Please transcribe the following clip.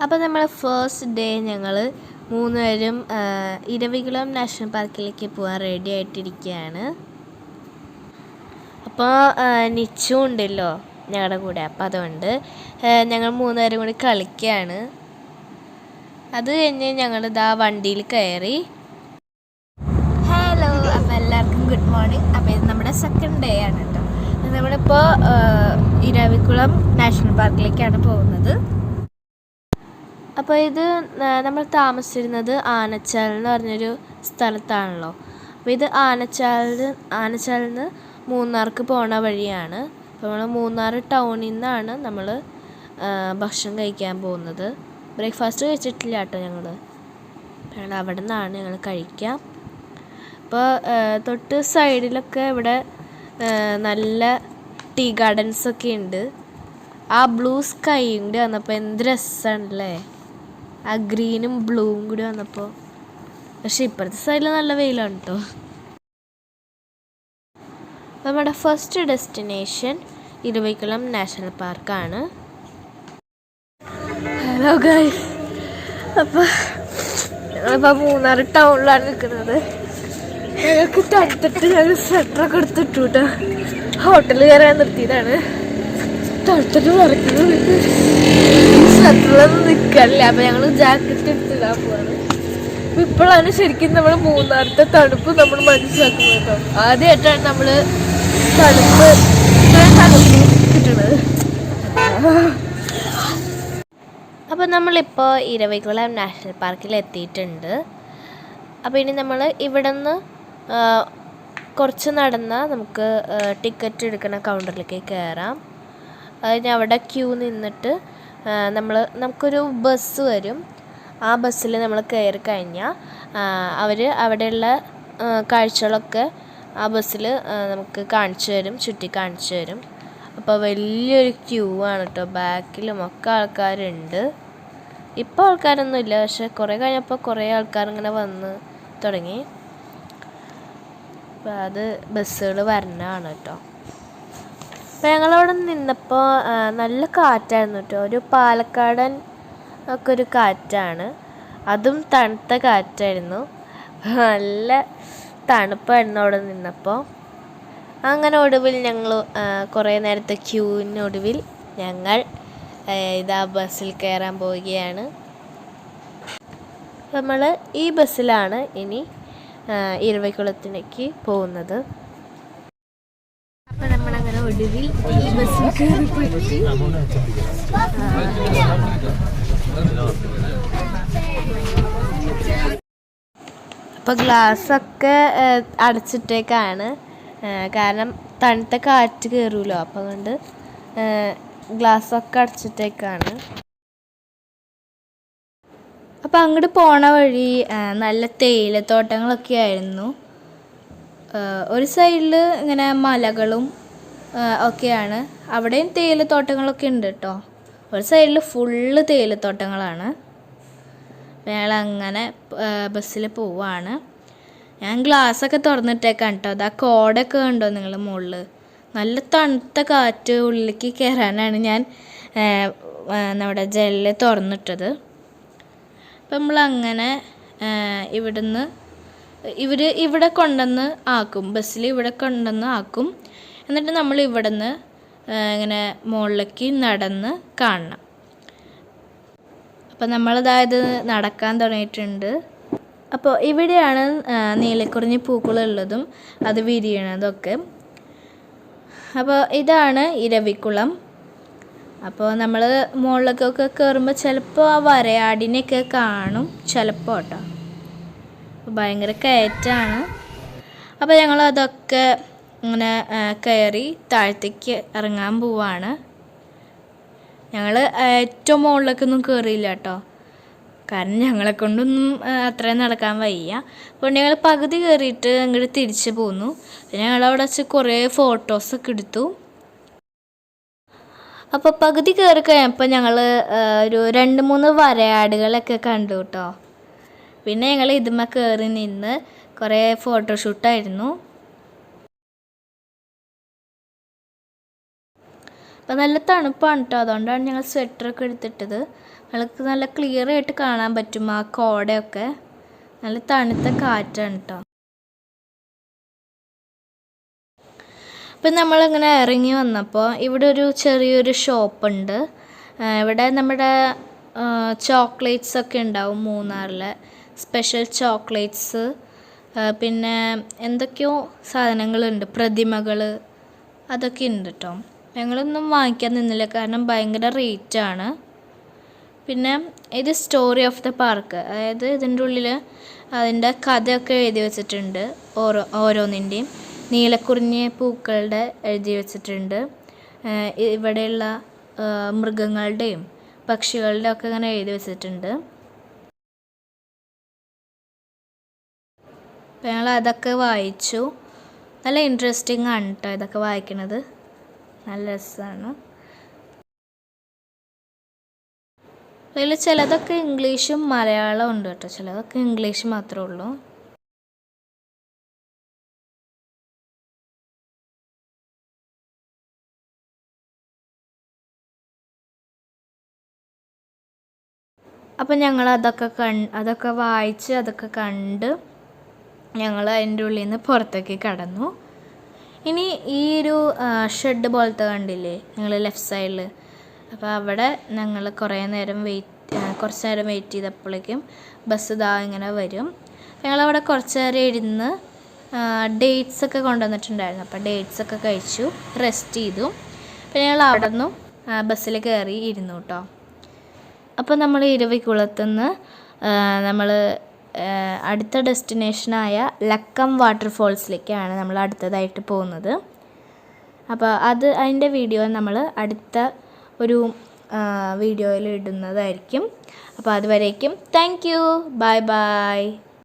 അപ്പോൾ നമ്മൾ first day ഞങ്ങൾ മൂന്നുപേരും പേരും ഇരവികുളം നാഷണൽ പാർക്കിലേക്ക് പോകാൻ റെഡി ആയിട്ടിരിക്കുകയാണ് അപ്പോൾ നിച്ചു ഉണ്ടല്ലോ ഞങ്ങളുടെ കൂടെ. അപ്പോൾ അതുകൊണ്ട് ഞങ്ങൾ മൂന്നുപേരും കൂടി കളിക്കുകയാണ് അത് കഴിഞ്ഞ് ഞങ്ങൾ ഇതാ വണ്ടിയിൽ കയറി. ഹലോ അപ്പോൾ എല്ലാവർക്കും ഗുഡ് മോർണിംഗ് അപ്പോൾ ഇത് നമ്മുടെ സെക്കൻഡ് ഡേ ആണ് കേട്ടോ നമ്മളിപ്പോൾ ഇരവികുളം നാഷണൽ പാർക്കിലേക്കാണ് പോകുന്നത്. അപ്പോൾ ഇത് നമ്മൾ താമസിച്ചിരുന്നത് ആനച്ചാൽ എന്ന് പറഞ്ഞൊരു സ്ഥലത്താണല്ലോ. അപ്പോൾ ഇത് ആനച്ചാൽ ആനച്ചാലിൽ നിന്ന് മൂന്നാർക്ക് പോണ വഴിയാണ്. അപ്പോൾ നമ്മൾ മൂന്നാർ ടൗണിൽ നിന്നാണ് നമ്മൾ ഭക്ഷണം കഴിക്കാൻ പോകുന്നത്. ബ്രേക്ക്ഫാസ്റ്റ് കഴിച്ചിട്ടില്ല കേട്ടോ ഞങ്ങൾ ഞങ്ങൾ അവിടെ നിന്നാണ് ഞങ്ങൾ കഴിക്കാം. അപ്പോൾ തൊട്ട് സൈഡിലൊക്കെ ഇവിടെ നല്ല ടീ ഗാർഡൻസൊക്കെ ഉണ്ട്. ആ ബ്ലൂ സ്കൈ ഉണ്ട്. വന്നപ്പോൾ എന്ത് രസമാണല്ലേ? ആ ഗ്രീനും ബ്ലൂവും കൂടി വന്നപ്പോൾ പക്ഷെ ഇപ്പുറത്തെ സൈഡിൽ നല്ല വെയിലാണ് കേട്ടോ നമ്മുടെ ഫസ്റ്റ് ഡെസ്റ്റിനേഷൻ ഇരുവൈക്കുളം നാഷണൽ പാർക്കാണ് ഹലോ ഗായ് അപ്പോൾ ഞങ്ങളിപ്പോൾ മൂന്നാർ ടൗണിലാണ് നിൽക്കുന്നത് ഞങ്ങൾക്ക് തണുത്തിട്ട് ഞങ്ങൾ സ്വെറ്ററൊക്കെ എടുത്തിട്ടു കേട്ടോ ഹോട്ടലിൽ കയറാൻ നിർത്തിയതാണ്. തണുത്തിട്ട് മറക്കുന്നത് സ്വെറ്ററിലൊന്നും നിൽക്കാനില്ല അപ്പം ഞങ്ങൾ ജാക്കറ്റ് എടുത്തിടാൻ പോവാണ്. അപ്പൊ ഇപ്പോഴാണ് ശരിക്കും നമ്മൾ മൂന്നാറത്തെ തണുപ്പ് നമ്മൾ മനസ്സിലാക്കുന്നത്. കേട്ടോ ആദ്യമായിട്ടാണ് നമ്മൾ തണുപ്പ് തണുപ്പ് കിട്ടണത്. അപ്പോൾ നമ്മളിപ്പോൾ ഇരവികുളം നാഷണൽ പാർക്കിൽ എത്തിയിട്ടുണ്ട്. അപ്പോൾ ഇനി നമ്മൾ ഇവിടെ കുറച്ച് നടന്നാൽ നമുക്ക് ടിക്കറ്റ് എടുക്കുന്ന കൗണ്ടറിലേക്ക് കയറാം അതിന് അവിടെ ക്യൂ നിന്നിട്ട് നമ്മൾ നമുക്കൊരു ബസ് വരും. ആ ബസ്സിൽ നമ്മൾ കയറി കഴിഞ്ഞാൽ അവർ അവിടെയുള്ള കാഴ്ചകളൊക്കെ ആ ബസ്സിൽ നമുക്ക് കാണിച്ചു തരും ചുറ്റി കാണിച്ചു തരും. അപ്പോൾ വലിയൊരു ക്യൂ ആണ് കേട്ടോ ബാക്കിലും ഒക്കെ ആൾക്കാരുണ്ട്. ഇപ്പോൾ ആൾക്കാരൊന്നുമില്ല പക്ഷെ കുറേ കഴിഞ്ഞപ്പോൾ കുറേ ആൾക്കാർ ഇങ്ങനെ വന്ന് തുടങ്ങി. അപ്പോൾ അത് ബസ്സുകൾ വരണതാണ് കേട്ടോ അപ്പോൾ ഞങ്ങളവിടെ നിന്നപ്പോൾ നല്ല കാറ്റായിരുന്നു കേട്ടോ ഒരു പാലക്കാടൻ ഒക്കെ ഒരു കാറ്റാണ്. അതും തണുത്ത കാറ്റായിരുന്നു. നല്ല തണുപ്പായിരുന്നു അവിടെ നിന്നപ്പോൾ അങ്ങനെ ഒടുവിൽ ഞങ്ങൾ കുറേ നേരത്തെ ക്യൂവിനൊടുവിൽ ഞങ്ങൾ ഇതാ ബസ്സിൽ കയറാൻ പോവുകയാണ്. നമ്മൾ ഈ ബസ്സിലാണ് ഇനി ഇരവിക്കുളത്തിലേക്ക് പോകുന്നത്. ഒടുവിൽ ഈ ബസ്സിൽ കയറിപ്പോയി. അപ്പോൾ ഗ്ലാസ്സൊക്കെ അടച്ചിട്ടേക്കാണ്. കാരണം തണുത്ത കാറ്റ് കയറുമല്ലോ അപ്പോൾ അതുകൊണ്ട് ഗ്ലാസ്സൊക്കെ അടച്ചിട്ടേക്കാണ്. അപ്പൊ അങ്ങോട്ട് പോണ വഴി നല്ല തേയിലത്തോട്ടങ്ങളൊക്കെ ആയിരുന്നു. ഒരു സൈഡിൽ ഇങ്ങനെ മലകളും ഒക്കെയാണ്. അവിടെയും തേയിലത്തോട്ടങ്ങളൊക്കെ ഉണ്ട് കേട്ടോ ഒരു സൈഡിൽ ഫുള്ള് തേയിലത്തോട്ടങ്ങളാണ്. ഞങ്ങൾ അങ്ങനെ ബസ്സിൽ പോവാണ്. ഞാൻ ഗ്ലാസ്സൊക്കെ തുറന്നിട്ടേക്കാണ് കേട്ടോ അത് ആ കോടൊക്കെ കണ്ടോ നിങ്ങൾ മുകളിൽ നല്ല തണുത്ത കാറ്റ് ഉള്ളിലേക്ക് കയറാനാണ് ഞാൻ നമ്മുടെ ജെല്ല് തുറന്നിട്ടത്. അപ്പം നമ്മളങ്ങനെ ഇവിടുന്ന് ഇവർ ഇവിടെ കൊണ്ടുവന്ന് ആക്കും. ബസ്സിൽ ഇവിടെ കൊണ്ടുവന്ന് ആക്കും. എന്നിട്ട് നമ്മൾ ഇവിടുന്ന് നിന്ന് ഇങ്ങനെ മുകളിലേക്ക് നടന്ന് കാണണം. അപ്പോൾ നമ്മളതായത് നടക്കാൻ തുടങ്ങിയിട്ടുണ്ട്. അപ്പോൾ ഇവിടെയാണ് നീലക്കുറിഞ്ഞി പൂക്കളുള്ളതും അത് വിരിയണതൊക്കെ. അപ്പോൾ ഇതാണ് ഇരവിക്കുളം അപ്പോൾ നമ്മൾ മുകളിലേക്കൊക്കെ കയറുമ്പോൾ ചിലപ്പോൾ ആ വരയാടിനെയൊക്കെ കാണും ചിലപ്പോൾ കേട്ടോ. ഭയങ്കര കയറ്റാണ്. അപ്പോൾ ഞങ്ങൾ അതൊക്കെ ഇങ്ങനെ കയറി താഴത്തേക്ക് ഇറങ്ങാൻ പോവാണ്. ഞങ്ങൾ ഏറ്റവും മുകളിലേക്കൊന്നും കയറിയില്ല കേട്ടോ. കാരണം ഞങ്ങളെ കൊണ്ടൊന്നും അത്രയും നടക്കാൻ വയ്യ. അപ്പോൾ ഞങ്ങൾ പകുതി കയറിയിട്ട് അങ്ങോട്ട് തിരിച്ച് പോന്നു. പിന്നെ ഞങ്ങൾ അവിടെ വെച്ച് കുറേ ഫോട്ടോസൊക്കെ എടുത്തു. അപ്പോൾ പകുതി കയറി കഴിഞ്ഞപ്പോൾ ഞങ്ങൾ ഒരു രണ്ട് മൂന്ന് വരയാടുകളൊക്കെ കണ്ടു കേട്ടോ. പിന്നെ ഞങ്ങൾ ഇതുമ്മ കയറി നിന്ന് കുറേ ഫോട്ടോഷൂട്ടായിരുന്നു അപ്പോൾ നല്ല തണുപ്പാണ് കേട്ടോ അതുകൊണ്ടാണ് ഞങ്ങൾ സ്വെറ്ററൊക്കെ എടുത്തിട്ടത്. നിങ്ങൾക്ക് നല്ല ക്ലിയർ ആയിട്ട് കാണാൻ പറ്റും ആ കോടയൊക്കെ. നല്ല തണുത്ത കാറ്റാണ് കേട്ടോ ഇപ്പം നമ്മളിങ്ങനെ ഇറങ്ങി വന്നപ്പോൾ ഇവിടെ ഒരു ചെറിയൊരു ഷോപ്പുണ്ട്. ഇവിടെ നമ്മുടെ ചോക്ലേറ്റ്സ് ഒക്കെ ഉണ്ടാവും മൂന്നാറിലെ. Special chocolates. പിന്നെ എന്തൊക്കെയോ സാധനങ്ങളുണ്ട്. പ്രതിമകൾ അതൊക്കെ ഉണ്ട് കേട്ടോ ഞങ്ങളൊന്നും വാങ്ങിക്കാൻ നിന്നില്ല. കാരണം ഭയങ്കര റേറ്റാണ് പിന്നെ ഇത് സ്റ്റോറി ഓഫ് ദ പാർക്ക് അതായത് ഇതിന്റെ ഉള്ളിൽ അതിന്റെ കഥയൊക്കെ എഴുതി വെച്ചിട്ടുണ്ട്. ഓരോ ഓരോന്നിന്റെയും. നീലക്കുറിഞ്ഞ പൂക്കളുടെ എഴുതി വെച്ചിട്ടുണ്ട്. ഇവിടെയുള്ള മൃഗങ്ങളുടെയും പക്ഷികളുടെയും ഒക്കെ ഇങ്ങനെ എഴുതി വെച്ചിട്ടുണ്ട്. ഞങ്ങൾ അതൊക്കെ വായിച്ചു. നല്ല ഇൻട്രസ്റ്റിംഗ് ആണ് കേട്ടോ ഇതൊക്കെ വായിക്കണത്. നല്ല രസമാണ് അതിൽ ചിലതൊക്കെ ഇംഗ്ലീഷും മലയാളവും ഉണ്ട് കേട്ടോ. ചിലതൊക്കെ ഇംഗ്ലീഷ് മാത്രമേ ഉള്ളൂ. അപ്പം ഞങ്ങൾ അതൊക്കെ കൺ അതൊക്കെ വായിച്ച് അതൊക്കെ കണ്ട് ഞങ്ങൾ അതിന്റെ ഉള്ളിൽ നിന്ന് പുറത്തേക്ക് കടന്നു. ഇനി ഈ ഒരു ഷെഡ് പോലത്തെ കണ്ടില്ലേ? ഞങ്ങൾ ലെഫ്റ്റ് സൈഡിൽ അപ്പോൾ അവിടെ ഞങ്ങൾ കുറേ നേരം വെയിറ്റ് കുറച്ച് നേരം വെയിറ്റ് ചെയ്തപ്പോഴേക്കും ബസ് ഇതാ ഇങ്ങനെ വരും. ഞങ്ങളവിടെ കുറച്ച് നേരം ഇരുന്ന് ഡേറ്റ്സ് ഒക്കെ കൊണ്ടുവന്നിട്ടുണ്ടായിരുന്നു. അപ്പോൾ ഡേറ്റ്സ് ഒക്കെ കഴിച്ചു റെസ്റ്റ് ചെയ്തു. പിന്നെ ഞങ്ങൾ അവിടെ നിന്നും ബസ്സിൽ കയറി ഇരുന്നു കേട്ടോ അപ്പോൾ നമ്മൾ ഇരവിക്കുളത്തുനിന്ന് നമ്മൾ അടുത്ത ഡെസ്റ്റിനേഷനായ ലക്കം വാട്ടർഫോൾസിലേക്കാണ് നമ്മൾ അടുത്തതായിട്ട് പോകുന്നത്. അപ്പോൾ അത് അതിന്റെ വീഡിയോ നമ്മൾ അടുത്ത ഒരു വീഡിയോയിൽ ഇടുന്നതായിരിക്കും. അപ്പോൾ അതുവരേക്കും താങ്ക് യു. Bye bye.